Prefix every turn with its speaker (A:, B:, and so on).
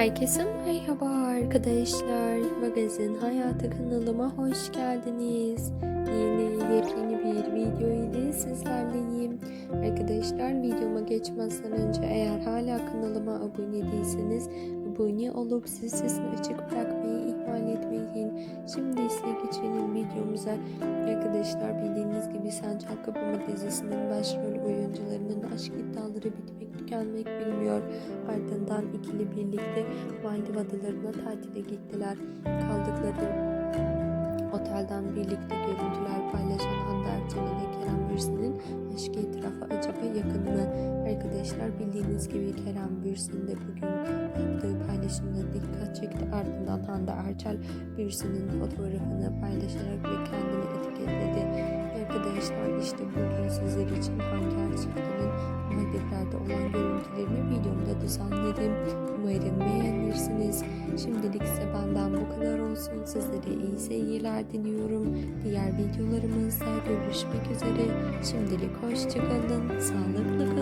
A: Herkese merhaba arkadaşlar. Magazin Hayatı kanalıma hoş geldiniz. Yeni yepyeni bir video ile sizlerleyim. Arkadaşlar videoma geçmezden önce eğer hala kanalıma abone değilseniz abone olup zil sesini açık bırakmayı ihmal etmeyin. Şimdi ise geçelim videomuza. Arkadaşlar bildiğiniz gibi Sancak Kapama dizisinin başrol oyuncularının aşk iddiaları bitmek tükenmek bilmiyor. Ardından ikili birlikte Maldiv adalarına tatile gittiler. Kaldıkları otelden birlikte görüntüler paylaşan Hande Erçel'in ve Kerem Bürsin'in aşk itirafı acaba yakın mı? Arkadaşlar bildiğiniz gibi Kerem Bürsin de bugün yaptığı paylaşımda dikkat çekti. Ardından Hande Erçel Bürsin'in fotoğrafını paylaşarak ve kendini etiketledi. Arkadaşlar işte bugün sizler için Hande Erçel'in Maldivler'de olan görüntülerini videomda düzenledim. Umarım beğenirsiniz. Şimdilik ise benden bu kadar olsun. Sizlere iyi seyirler diliyorum. Diğer videolarımızda görüşmek üzere. Şimdilik hoşçakalın. Sağlıkla